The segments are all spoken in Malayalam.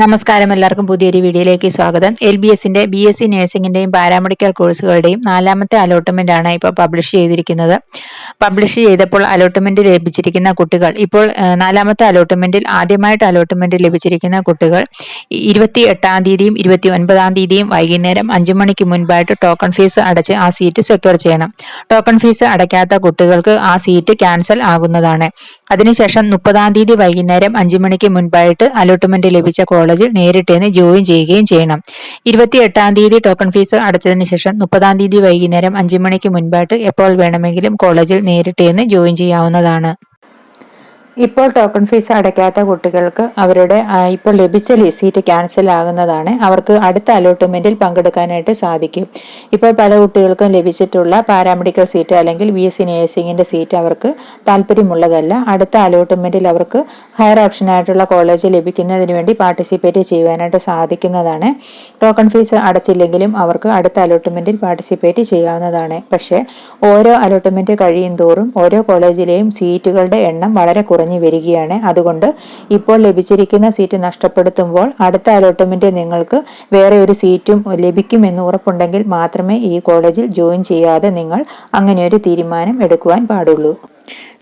നമസ്കാരം. എല്ലാവർക്കും പുതിയൊരു വീഡിയോയിലേക്ക് സ്വാഗതം. എൽ ബി എസിന്റെ ബി എസ് സി നഴ്സിംഗിന്റെയും പാരാമെഡിക്കൽ കോഴ്സുകളുടെയും നാലാമത്തെ അലോട്ട്മെന്റ് ആണ് ഇപ്പോൾ പബ്ലിഷ് ചെയ്തിരിക്കുന്നത്. പബ്ലിഷ് ചെയ്തപ്പോൾ അലോട്ട്മെന്റ് ലഭിച്ചിരിക്കുന്ന കുട്ടികൾ ഇപ്പോൾ നാലാമത്തെ അലോട്ട്മെന്റിൽ ആദ്യമായിട്ട് അലോട്ട്മെന്റ് ലഭിച്ചിരിക്കുന്ന കുട്ടികൾ ഇരുപത്തി എട്ടാം തീയതിയും ഇരുപത്തി ഒൻപതാം തീയതിയും വൈകുന്നേരം അഞ്ചു മണിക്ക് മുൻപായിട്ട് ടോക്കൺ ഫീസ് അടച്ച് ആ സീറ്റ് സെക്യൂർ ചെയ്യണം. ടോക്കൺ ഫീസ് അടയ്ക്കാത്ത കുട്ടികൾക്ക് ആ സീറ്റ് ക്യാൻസൽ ആകുന്നതാണ്. അതിനുശേഷം മുപ്പതാം തീയതി വൈകുന്നേരം അഞ്ചു മണിക്ക് മുൻപായിട്ട് അലോട്ട്മെന്റ് ലഭിച്ച കോളേജിൽ നേരിട്ട് തന്നെ ജോയിൻ ചെയ്യുകയും ചെയ്യണം. ഇരുപത്തി എട്ടാം തീയതി ടോക്കൺ ഫീസ് അടച്ചതിന് ശേഷം മുപ്പതാം തീയതി വൈകുന്നേരം അഞ്ചു മണിക്ക് മുൻപായിട്ട് എപ്പോൾ വേണമെങ്കിലും കോളേജിൽ നേരിട്ട് തന്നെ ജോയിൻ ചെയ്യാവുന്നതാണ്. ഇപ്പോൾ ടോക്കൺ ഫീസ് അടയ്ക്കാത്ത കുട്ടികൾക്ക് അവരുടെ ഇപ്പോൾ ലഭിച്ച സീറ്റ് ക്യാൻസൽ ആകുന്നതാണ്. അവർക്ക് അടുത്ത അലോട്ട്മെന്റിൽ പങ്കെടുക്കാനായിട്ട് സാധിക്കും. ഇപ്പോൾ പല കുട്ടികൾക്കും ലഭിച്ചിട്ടുള്ള പാരാമെഡിക്കൽ സീറ്റ് അല്ലെങ്കിൽ ബി എസ് സി സീറ്റ് അവർക്ക് താല്പര്യമുള്ളതല്ല. അടുത്ത അലോട്ട്മെന്റിൽ അവർക്ക് ഹയർ ഓപ്ഷനായിട്ടുള്ള കോളേജ് ലഭിക്കുന്നതിന് വേണ്ടി പാർട്ടിസിപ്പേറ്റ് ചെയ്യുവാനായിട്ട് സാധിക്കുന്നതാണ്. ടോക്കൺ ഫീസ് അടച്ചില്ലെങ്കിലും അവർക്ക് അടുത്ത അലോട്ട്മെന്റിൽ പാർട്ടിസിപ്പേറ്റ് ചെയ്യാവുന്നതാണ്. പക്ഷേ ഓരോ അലോട്ട്മെന്റ് കഴിയും തോറും ഓരോ കോളേജിലെയും സീറ്റുകളുടെ എണ്ണം വളരെ കുറഞ്ഞു വരികയാണ്. അതുകൊണ്ട് ഇപ്പോൾ ലഭിച്ചിരിക്കുന്ന സീറ്റ് നഷ്ടപ്പെടുത്തുമ്പോൾ അടുത്ത അലോട്ട്മെന്റ് നിങ്ങൾക്ക് വേറെ ഒരു സീറ്റും ലഭിക്കുമെന്ന് ഉറപ്പുണ്ടെങ്കിൽ മാത്രമേ ഈ കോളേജിൽ ജോയിൻ ചെയ്യാതെ നിങ്ങൾ അങ്ങനെ ഒരു തീരുമാനം എടുക്കുവാൻ പാടുള്ളൂ.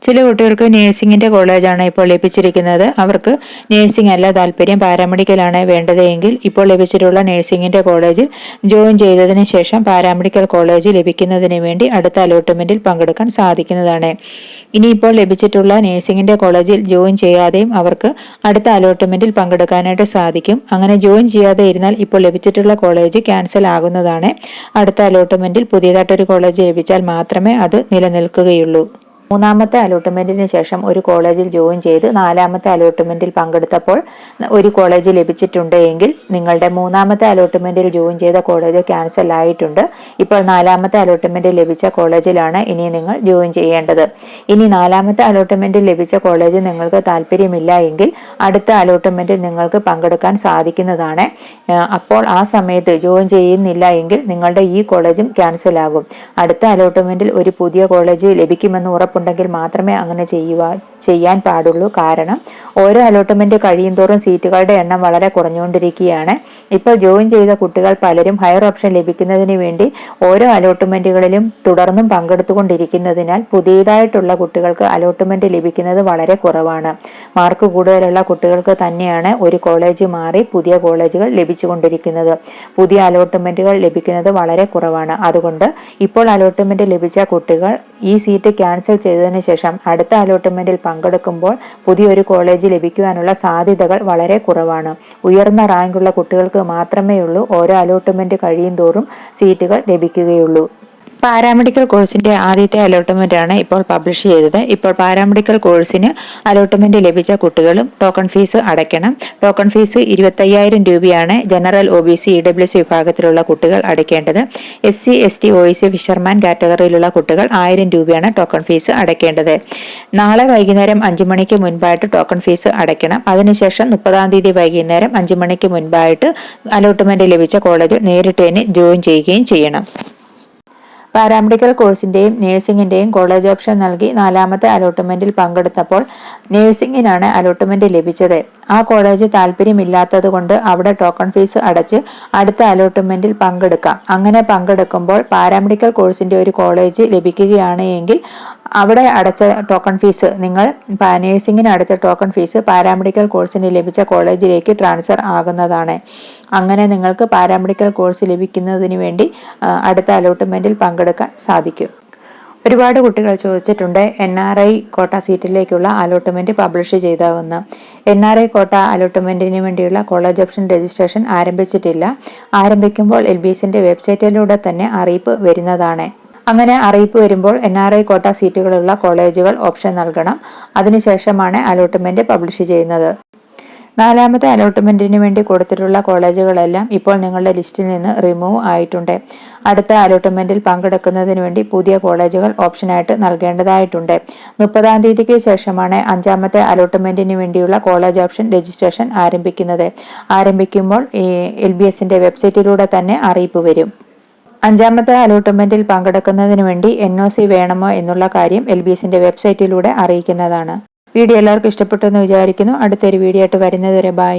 ചില കുട്ടികൾക്ക് നേഴ്സിങ്ങിന്റെ കോളേജാണ് ഇപ്പോൾ ലഭിച്ചിരിക്കുന്നത്. അവർക്ക് നേഴ്സിംഗ് അല്ല താല്പര്യം. പാരാമെഡിക്കലാണ് വേണ്ടത് എങ്കിൽ ഇപ്പോൾ ലഭിച്ചിട്ടുള്ള നഴ്സിംഗിന്റെ കോളേജിൽ ജോയിൻ ചെയ്തതിന് ശേഷം പാരാമെഡിക്കൽ കോളേജ് ലഭിക്കുന്നതിന് വേണ്ടി അടുത്ത അലോട്ട്മെന്റിൽ പങ്കെടുക്കാൻ സാധിക്കുന്നതാണ്. ഇനിയിപ്പോൾ ലഭിച്ചിട്ടുള്ള നഴ്സിംഗിന്റെ കോളേജിൽ ജോയിൻ ചെയ്യാതെയും അവർക്ക് അടുത്ത അലോട്ട്മെന്റിൽ പങ്കെടുക്കാനായിട്ട് സാധിക്കും. അങ്ങനെ ജോയിൻ ചെയ്യാതെ ഇരുന്നാൽ ഇപ്പോൾ ലഭിച്ചിട്ടുള്ള കോളേജ് ക്യാൻസൽ ആകുന്നതാണ്. അടുത്ത അലോട്ട്മെന്റിൽ പുതിയതായിട്ടൊരു കോളേജ് ലഭിച്ചാൽ മാത്രമേ അത് നിലനിൽക്കുകയുള്ളൂ. മൂന്നാമത്തെ അലോട്ട്മെന്റിന് ശേഷം ഒരു കോളേജിൽ ജോയിൻ ചെയ്ത് നാലാമത്തെ അലോട്ട്മെന്റിൽ പങ്കെടുത്തപ്പോൾ ഒരു കോളേജ് ലഭിച്ചിട്ടുണ്ട് എങ്കിൽ നിങ്ങളുടെ മൂന്നാമത്തെ അലോട്ട്മെന്റിൽ ജോയിൻ ചെയ്ത കോളേജ് ക്യാൻസൽ ആയിട്ടുണ്ട്. ഇപ്പോൾ നാലാമത്തെ അലോട്ട്മെന്റിൽ ലഭിച്ച കോളേജിലാണ് ഇനി നിങ്ങൾ ജോയിൻ ചെയ്യേണ്ടത്. ഇനി നാലാമത്തെ അലോട്ട്മെന്റിൽ ലഭിച്ച കോളേജ് നിങ്ങൾക്ക് താല്പര്യമില്ല എങ്കിൽ അടുത്ത അലോട്ട്മെന്റിൽ നിങ്ങൾക്ക് പങ്കെടുക്കാൻ സാധിക്കുന്നതാണ്. അപ്പോൾ ആ സമയത്ത് ജോയിൻ ചെയ്യുന്നില്ല എങ്കിൽ നിങ്ങളുടെ ഈ കോളേജും ക്യാൻസൽ ആകും. അടുത്ത അലോട്ട്മെന്റിൽ ഒരു പുതിയ കോളേജ് ലഭിക്കുമെന്ന് ഉറപ്പുണ്ടെങ്കിൽ മാത്രമേ അങ്ങനെ ചെയ്യുക ചെയ്യാൻ പാടുള്ളൂ. കാരണം ഓരോ അലോട്ട്മെന്റ് കഴിയും തോറും സീറ്റുകളുടെ എണ്ണം വളരെ കുറഞ്ഞുകൊണ്ടിരിക്കുകയാണ്. ഇപ്പോൾ ജോയിൻ ചെയ്ത കുട്ടികൾ പലരും ഹയർ ഓപ്ഷൻ ലഭിക്കുന്നതിന് വേണ്ടി ഓരോ അലോട്ട്മെന്റുകളിലും തുടർന്നും പങ്കെടുത്തുകൊണ്ടിരിക്കുന്നതിനാൽ പുതിയതായിട്ടുള്ള കുട്ടികൾക്ക് അലോട്ട്മെന്റ് ലഭിക്കുന്നത് വളരെ കുറവാണ്. മാർക്ക് കൂടുതലുള്ള കുട്ടികൾക്ക് തന്നെയാണ് ഒരു കോളേജ് മാറി പുതിയ കോളേജുകൾ ലഭിച്ചുകൊണ്ടിരിക്കുന്നത്. പുതിയ അലോട്ട്മെന്റുകൾ ലഭിക്കുന്നത് വളരെ കുറവാണ്. അതുകൊണ്ട് ഇപ്പോൾ അലോട്ട്മെന്റ് ലഭിച്ച കുട്ടികൾ ഈ സീറ്റ് ക്യാൻസൽ ചെയ്തതിന് ശേഷം അടുത്ത അലോട്ട്മെന്റിൽ പങ്കെടുക്കുമ്പോൾ പുതിയൊരു കോളേജ് ലഭിക്കുവാനുള്ള സാധ്യതകൾ വളരെ കുറവാണ്. ഉയർന്ന റാങ്കുള്ള കുട്ടികൾക്ക് മാത്രമേ ഉള്ളൂ ഓരോ അലോട്ട്മെന്റ് കഴിയും തോറും സീറ്റുകൾ ലഭിക്കുകയുള്ളൂ. പാരാമെഡിക്കൽ കോഴ്സിന്റെ ആദ്യത്തെ അലോട്ട്മെന്റ് ആണ് ഇപ്പോൾ പബ്ലിഷ് ചെയ്തത്. ഇപ്പോൾ പാരാമെഡിക്കൽ കോഴ്സിന് അലോട്ട്മെന്റ് ലഭിച്ച കുട്ടികളും ടോക്കൺ ഫീസ് അടയ്ക്കണം. ടോക്കൺ ഫീസ് ഇരുപത്തയ്യായിരം രൂപയാണ് general O B C E W C വിഭാഗത്തിലുള്ള കുട്ടികൾ അടയ്ക്കേണ്ടത്. S C S T O C fisherman കാറ്റഗറിയിലുള്ള കുട്ടികൾ ആയിരം രൂപയാണ് ടോക്കൺ ഫീസ് അടയ്ക്കേണ്ടത്. നാളെ വൈകുന്നേരം അഞ്ചു മണിക്ക് മുൻപായിട്ട് ടോക്കൺ ഫീസ് അടയ്ക്കണം. അതിനുശേഷം മുപ്പതാം തീയതി വൈകുന്നേരം അഞ്ചു മണിക്ക് മുൻപായിട്ട് അലോട്ട്മെന്റ് ലഭിച്ച കോളേജിൽ നേരിട്ട് തന്നെ ജോയിൻ ചെയ്യുകയും ചെയ്യണം. പാരാമെഡിക്കൽ കോഴ്സിന്റെയും നഴ്സിംഗിന്റെയും കോളേജ് ഓപ്ഷൻ നൽകി നാലാമത്തെ അലോട്ട്മെന്റിൽ പങ്കെടുത്തപ്പോൾ നഴ്സിംഗിനാണ് അലോട്ട്മെന്റ് ലഭിച്ചത്. ആ കോളേജ് താല്പര്യമില്ലാത്തത് കൊണ്ട് അവിടെ ടോക്കൺ ഫീസ് അടച്ച് അടുത്ത അലോട്ട്മെന്റിൽ പങ്കെടുക്കാം. അങ്ങനെ പങ്കെടുക്കുമ്പോൾ പാരാമെഡിക്കൽ കോഴ്സിന്റെ ഒരു കോളേജ് ലഭിക്കുകയാണ് എങ്കിൽ അവിടെ അടച്ച ടോക്കൺ ഫീസ് നിങ്ങൾ നേഴ്സിംഗിന് അടച്ച ടോക്കൺ ഫീസ് പാരാമെഡിക്കൽ കോഴ്സിന് ലഭിച്ച കോളേജിലേക്ക് ട്രാൻസ്ഫർ ആകുന്നതാണ്. അങ്ങനെ നിങ്ങൾക്ക് പാരാമെഡിക്കൽ കോഴ്സ് ലഭിക്കുന്നതിന് വേണ്ടി അടുത്ത അലോട്ട്മെന്റിൽ പങ്കെടുക്കാൻ സാധിക്കും. ഒരുപാട് കുട്ടികൾ ചോദിച്ചിട്ടുണ്ട് എൻ ആർ ഐ കോട്ട സീറ്റിലേക്കുള്ള അലോട്ട്മെന്റ് പബ്ലിഷ് ചെയ്താവുന്ന. എൻ ആർ ഐ കോട്ട അലോട്ട്മെന്റിന് വേണ്ടിയുള്ള കോളേജ് ഓപ്ഷൻ രജിസ്ട്രേഷൻ ആരംഭിച്ചിട്ടില്ല. ആരംഭിക്കുമ്പോൾ എൽ ബി എസിന്റെ വെബ്സൈറ്റിലൂടെ തന്നെ അറിയിപ്പ് വരുന്നതാണ്. അങ്ങനെ അറിയിപ്പ് വരുമ്പോൾ എൻ ആർ ഐ കോട്ട സീറ്റുകളുള്ള കോളേജുകൾ ഓപ്ഷൻ നൽകണം. അതിനുശേഷമാണ് അലോട്ട്മെന്റ് പബ്ലിഷ് ചെയ്യുന്നത്. നാലാമത്തെ അലോട്ട്മെന്റിന് വേണ്ടി കൊടുത്തിട്ടുള്ള കോളേജുകളെല്ലാം ഇപ്പോൾ നിങ്ങളുടെ ലിസ്റ്റിൽ നിന്ന് റിമൂവ് ആയിട്ടുണ്ട്. അടുത്ത അലോട്ട്മെന്റിൽ പങ്കെടുക്കുന്നതിന് വേണ്ടി പുതിയ കോളേജുകൾ ഓപ്ഷനായിട്ട് നൽകേണ്ടതായിട്ടുണ്ട്. മുപ്പതാം തീയതിക്ക് ശേഷമാണ് അഞ്ചാമത്തെ അലോട്ട്മെന്റിന് വേണ്ടിയുള്ള കോളേജ് ഓപ്ഷൻ രജിസ്ട്രേഷൻ ആരംഭിക്കുന്നത്. ആരംഭിക്കുമ്പോൾ എൽ ബി എസിന്റെ വെബ്സൈറ്റിലൂടെ തന്നെ അറിയിപ്പ് വരും. അഞ്ചാമത്തെ അലോട്ട്മെന്റിൽ പങ്കെടുക്കുന്നതിന് വേണ്ടി എൻ ഒ സി വേണമോ എന്നുള്ള കാര്യം എൽ ബി എസിന്റെ വെബ്സൈറ്റിലൂടെ അറിയിക്കുന്നതാണ്. വീഡിയോ എല്ലാവർക്കും ഇഷ്ടപ്പെട്ടു എന്ന് വിചാരിക്കുന്നു. അടുത്തൊരു വീഡിയോ ആയിട്ട് വരുന്നതുവരെ ബൈ.